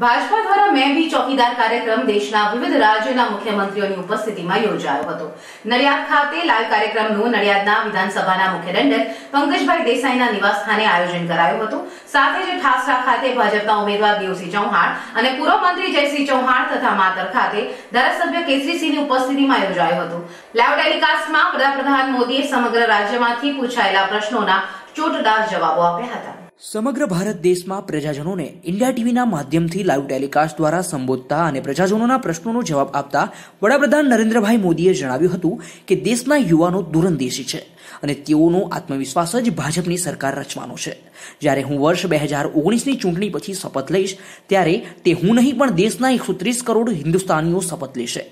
ભાજપા દ્વારા મેં બી ચોકીદાર કાર્યક્રમ દેશના વિવિધ રાજ્યોના મુખ્યમંત્રીઓની ઉપસ્થિતિમાં યોજાયો હતો. નડિયાદ ખાતે લાઈવ કાર્યક્રમનું નડિયાદના વિધાનસભાના મુખ્ય દંડક પંકજભાઈ દેસાઈના નિવાસસ્થાને આયોજન કરાયું હતું. સાથે જ ઠાસરા ખાતે ભાજપના ઉમેદવાર દેવસિંહ ચૌહાણ અને પૂર્વ મંત્રી જયસિંહ ચૌહાણ તથા માતર ખાતે ધારાસભ્ય કેસરીસિંહની ઉપસ્થિતિમાં યોજાયું હતું. લાઈવ ટેલિકાસ્ટમાં વડાપ્રધાન મોદીએ સમગ્ર રાજ્યમાંથી પૂછાયેલા પ્રશ્નોના ચોટદાર જવાબો આપ્યા હતા. સમગ્ર ભારત દેશમાં પ્રજાજનોને ઇન્ડિયા ટીવીના માધ્યમથી લાઈવ ટેલિકાસ્ટ દ્વારા સંબોધતા અને પ્રજાજનોના પ્રશ્નોનો જવાબ આપતા વડાપ્રધાન નરેન્દ્રભાઈ મોદીએ જણાવ્યું હતું કે દેશના યુવાનો દૂરંદેશી છે અને તેઓનો આત્મવિશ્વાસ જ ભાજપની સરકાર રચવાનો છે. જ્યારે હું વર્ષ બે હજાર ઓગણીસની ચૂંટણી પછી શપથ લઈશ, ત્યારે તે હું નહીં, પણ દેશના એકસો ત્રીસ કરોડ હિન્દુસ્તાનીઓ શપથ લેશે.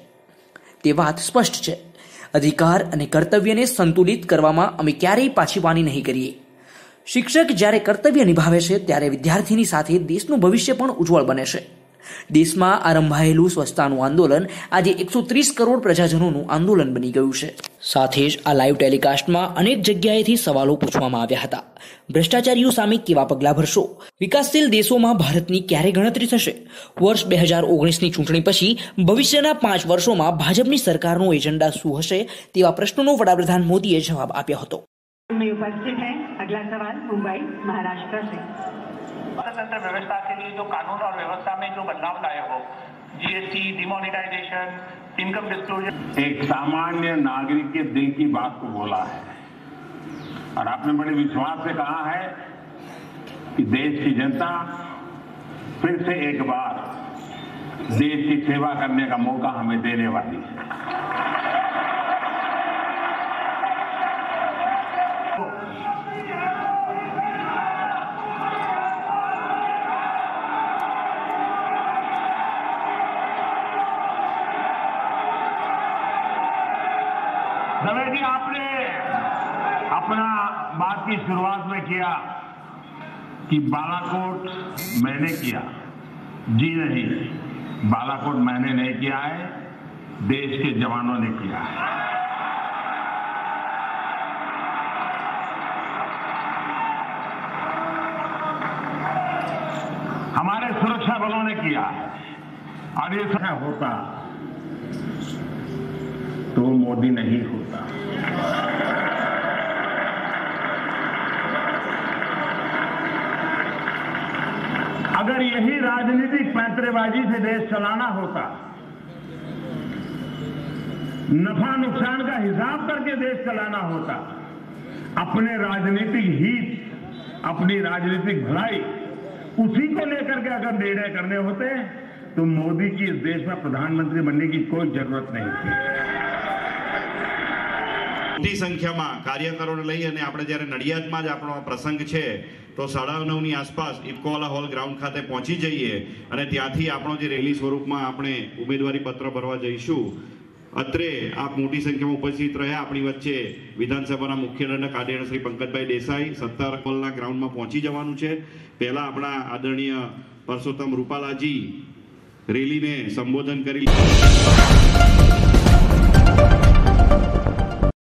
તે વાત સ્પષ્ટ છે. અધિકાર અને કર્તવ્યને સંતુલિત કરવામાં અમે ક્યારેય પાછી વાની નહીં કરીએ. શિક્ષક જ્યારે કર્તવ્ય નિભાવે છે, ત્યારે વિદ્યાર્થીની સાથે દેશનું ભવિષ્ય પણ ઉજ્જવળ બને છે. દેશમાં આરંભાયેલું સ્વચ્છતાનું આંદોલન આજે એકસો ત્રીસ કરોડ પ્રજાજનોનું આંદોલન બની ગયું છે. સાથે જ આ લાઈવ ટેલિકાસ્ટમાં અનેક જગ્યાએથી સવાલો પૂછવામાં આવ્યા હતા. ભ્રષ્ટાચારીઓ સામે કેવા પગલાં ભરશો? વિકાસશીલ દેશોમાં ભારતની ક્યારે ગણતરી થશે? વર્ષ બે હજાર ઓગણીસની ચૂંટણી પછી ભવિષ્યના પાંચ વર્ષોમાં ભાજપની સરકારનો એજન્ડા શું હશે તેવા પ્રશ્નોનો વડાપ્રધાન મોદીએ જવાબ આપ્યો હતો. में उपस्थित हैं। अगला सवाल मुंबई महाराष्ट्र से। स्वतंत्र व्यवस्था के लिए जो कानून और व्यवस्था में जो बदलाव लाए हो जीएसटी डिमोनिटाइजेशन इनकम डिस्क्लोजर एक सामान्य नागरिक के दिल की बात को बोला है। और आपने बड़े विश्वास से कहा है कि देश की जनता फिर से एक बार देश की सेवा करने का मौका हमें देने वाली है। दवे जी, आपने अपना बात की शुरुआत में किया कि बालाकोट मैंने किया। जी नहीं, बालाकोट मैंने नहीं किया है, देश के जवानों ने किया है। हमारे सुरक्षा बलों ने किया। है और ये सब होता तो मोदी नहीं होता। अगर यही राजनीतिक पैंतरेबाजी से देश चलाना होता, नफा नुकसान का हिसाब करके देश चलाना होता, अपने राजनीतिक हित, अपनी राजनीतिक भलाई, उसी को लेकर के अगर निर्णय करने होते तो मोदी की इस देश में प्रधानमंत्री बनने की कोई ज़रूरत नहीं थी। મોટી સંખ્યામાં કાર્યકરોને લઈ અને આપણે જ્યારે નડિયાદમાં જ આપણો પ્રસંગ છે, તો સાડા નવની આસપાસ ઇફકોવાલા હોલ ગ્રાઉન્ડ ખાતે પહોંચી જઈએ અને ત્યાંથી આપણો જે રેલી સ્વરૂપમાં આપણે ઉમેદવારી પત્ર ભરવા જઈશું. અત્રે આપ મોટી સંખ્યામાં ઉપસ્થિત રહ્યા. આપણી વચ્ચે વિધાનસભાના મુખ્ય દંડક આદરણીય શ્રી પંકજભાઈ દેસાઈ સત્તર હોલના ગ્રાઉન્ડમાં પહોંચી જવાનું છે. પહેલા આપણા આદરણીય પરસોત્તમ રૂપાલાજી રેલીને સંબોધન કરી